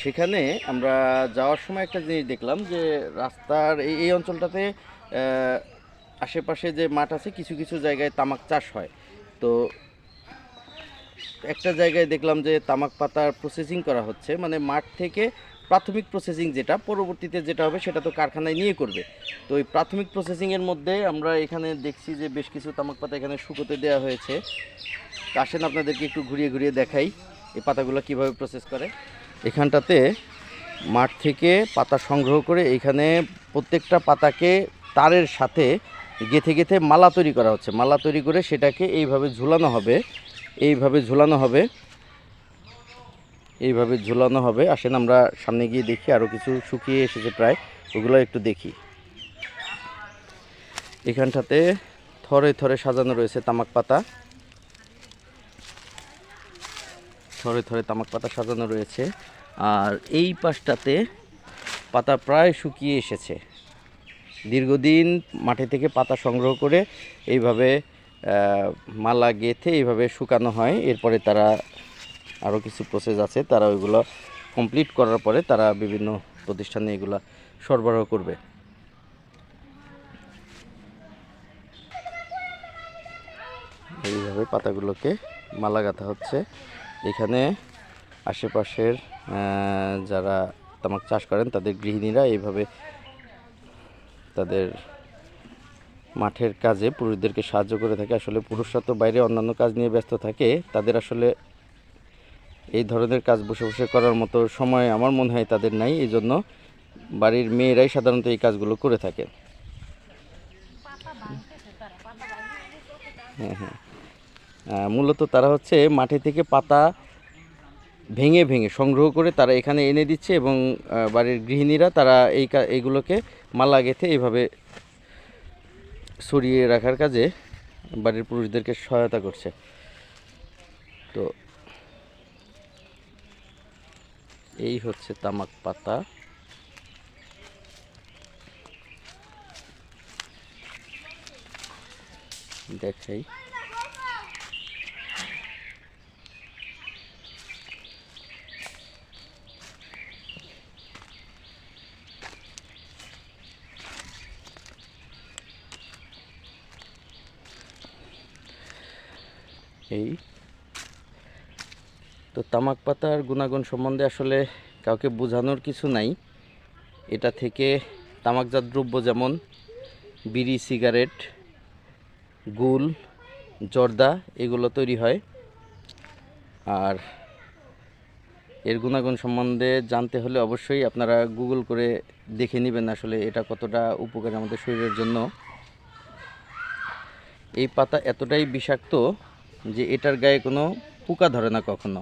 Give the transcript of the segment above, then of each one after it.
সেখানে আমরা যাওয়ার সময় একটা জিনিস দেখলাম যে রাস্তার এই এই অঞ্চলটাতে আশেপাশে যে মাঠ আছে কিছু কিছু জায়গায় তামাক চাষ হয়। তো একটা জায়গায় দেখলাম যে তামাক পাতার প্রসেসিং করা হচ্ছে মানে মাঠ থেকে প্রাথমিক প্রসেসিং যেটা, পরবর্তীতে যেটা হবে সেটা তো কারখানায় নিয়ে করবে। তো ওই প্রাথমিক প্রসেসিংয়ের মধ্যে আমরা এখানে দেখছি যে বেশ কিছু তামাক পাতা এখানে শুকোতে দেওয়া হয়েছে। আসেন আপনাদেরকে একটু ঘুরিয়ে ঘুরিয়ে দেখাই এই পাতাগুলো কীভাবে প্রসেস করে। এখানটাতে মাঠ থেকে পাতা সংগ্রহ করে এখানে প্রত্যেকটা পাতাকে তারের সাথে গেথে গেথে মালা তৈরি করা হচ্ছে। মালা তৈরি করে সেটাকে এইভাবে ঝুলানো হবে। এইভাবে ঝুলানো হবে। এইভাবে ঝুলানো হবে। আসেন আমরা সামনে গিয়ে দেখি আরও কিছু শুকিয়ে এসেছে প্রায়। ওগুলো একটু দেখি। এখানটাতে থরে থরে সাজানো রয়েছে তামাক পাতা। থরে থরে তামাক পাতা সাজানো রয়েছে। আর এই পাশটাতে পাতা প্রায় শুকিয়ে এসেছে। দীর্ঘদিন মাটি থেকে পাতা সংগ্রহ করে এইভাবে মালা গেঁথে এইভাবে শুকানো হয়। এরপরে তারা আরও কিছু প্রসেস আছে, তারা ওইগুলো কমপ্লিট করার পরে তারা বিভিন্ন প্রতিষ্ঠানে এগুলো সরবরাহ করবে। এইভাবে পাতাগুলোকে মালা গাঁথা হচ্ছে। এখানে আশেপাশের যারা তামাক চাষ করেন তাদের গৃহিণীরা এইভাবে তাদের মাঠের কাজে পুরুষদেরকে সাহায্য করে থাকে। আসলে পুরুষরা তো বাইরে অন্যান্য কাজ নিয়ে ব্যস্ত থাকে। তাদের আসলে এই ধরনের কাজ বসে বসে করার মতো সময় আমার মনে হয় তাদের নাই। এই জন্য বাড়ির মেয়েরাই সাধারণত এই কাজগুলো করে থাকে। হ্যাঁ হ্যাঁ। মূলত তারা হচ্ছে মাঠে থেকে পাতা ভেঙে ভেঙে সংগ্রহ করে তারা এখানে এনে দিচ্ছে এবং বাড়ির গৃহিণীরা তারা এই এইগুলোকে মালা গেঁথে এইভাবে সরিয়ে রাখার কাজে বাড়ির পুরুষদেরকে সহায়তা করছে। তো এই হচ্ছে তামাক পাতা। দেখাই। এই। তো তামাক পাতার গুণাগুণ সম্বন্ধে আসলে কাউকে বোঝানোর কিছু নাই। এটা থেকে তামাকজাত দ্রব্য যেমন বিড়ি, সিগারেট, গুল, জর্দা এগুলো তৈরি হয়। আর এর গুণাগুণ সম্বন্ধে জানতে হলে অবশ্যই আপনারা গুগল করে দেখে নেবেন আসলে এটা কতটা উপকারী আমাদের শরীরের জন্য। এই পাতা এতটাই বিষাক্ত যে এটার গায়ে কোনো পোকা ধরে না কখনো।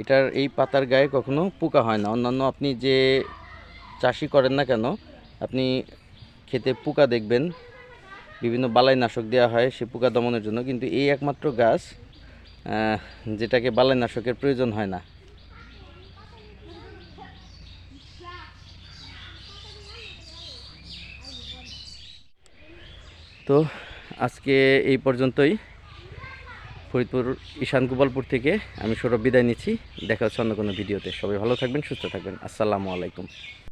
এটার এই পাতার গায়ে কখনো পোকা হয় না। অন্যান্য আপনি যে চাষি করেন না কেন, আপনি খেতে পোকা দেখবেন, বিভিন্ন বালাইনাশক দেওয়া হয় সে পোকা দমনের জন্য, কিন্তু এই একমাত্র গাছ যেটাকে বালাইনাশকের প্রয়োজন হয় না। তো আজকে এই পর্যন্তই। ফরিদপুর, ঈশান গোপালপুর থেকে আমি সৌরভ বিদায় নিচ্ছি। দেখা হচ্ছে অন্য কোনো ভিডিওতে। সবাই ভালো থাকবেন, সুস্থ থাকবেন। আসসালামু আলাইকুম।